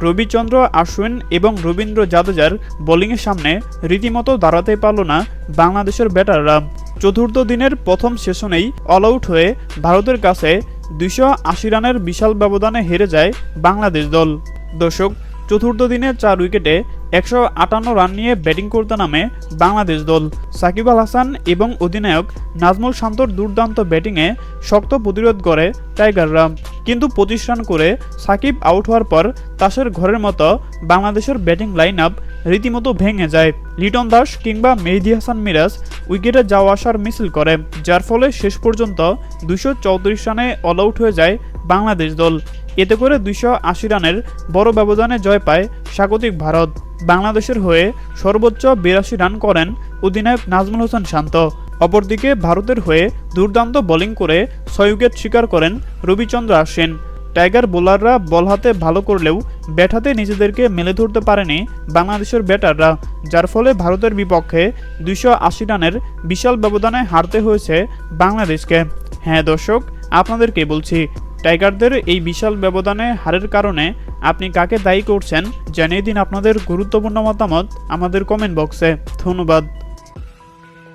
রবিচন্দ্র আশ্বিন এবং রবীন্দ্র জাদেজার বোলিংয়ের সামনে রীতিমতো দাঁড়াতে পারল না বাংলাদেশের ব্যাটাররা। চতুর্থ দিনের প্রথম সেশনেই অল আউট হয়ে ভারতের কাছে দুইশো আশি রানের বিশাল ব্যবধানে হেরে যায় বাংলাদেশ দল। দর্শক, চতুর্থ দিনে চার উইকেটে একশো আটান্ন রান নিয়ে ব্যাটিং করতে নামে বাংলাদেশ দল। সাকিব আল হাসান এবং অধিনায়ক নাজমুল শান্তর দুর্দান্ত ব্যাটিংয়ে শক্ত প্রতিরোধ করে টাইগাররা কিন্তু পঁচিশ রান করে সাকিব আউট হওয়ার পর তাসের ঘরের মতো বাংলাদেশের ব্যাটিং লাইন আপ রীতিমতো ভেঙে যায়। লিটন দাস কিংবা মেহেদি হাসান মিরাজ উইকেটে যাওয়া আসার মিছিল করে, যার ফলে শেষ পর্যন্ত দুশো চৌত্রিশ রানে অল আউট হয়ে যায় বাংলাদেশ দল। এতে করে দুইশো আশি রানের বড় ব্যবধানে জয় পায় স্বাগতিক ভারত। বাংলাদেশের হয়ে সর্বোচ্চ বিরাশি রান করেন অধিনায়ক নাজমুল হোসেন শান্ত। অপরদিকে ভারতের হয়ে দুর্দান্ত বোলিং করে ছয় উইকেট শিকার করেন রবিচন্দ্র আশ্বিন টাইগার বোলাররা বল হাতে ভালো করলেও ব্যাট হাতে নিজেদেরকে মেলে ধরতে পারেনি বাংলাদেশের ব্যাটাররা, যার ফলে ভারতের বিপক্ষে দুইশো আশি রানের বিশাল ব্যবধানে হারতে হয়েছে বাংলাদেশকে। হ্যাঁ দর্শক, আপনাদেরকে বলছি, টাইগারদের এই বিশাল ব্যবধানে হারের কারণে আপনি কাকে দায়ী করছেন জানিয়ে দিন আপনাদের গুরুত্বপূর্ণ মতামত আমাদের কমেন্ট বক্সে। ধন্যবাদ।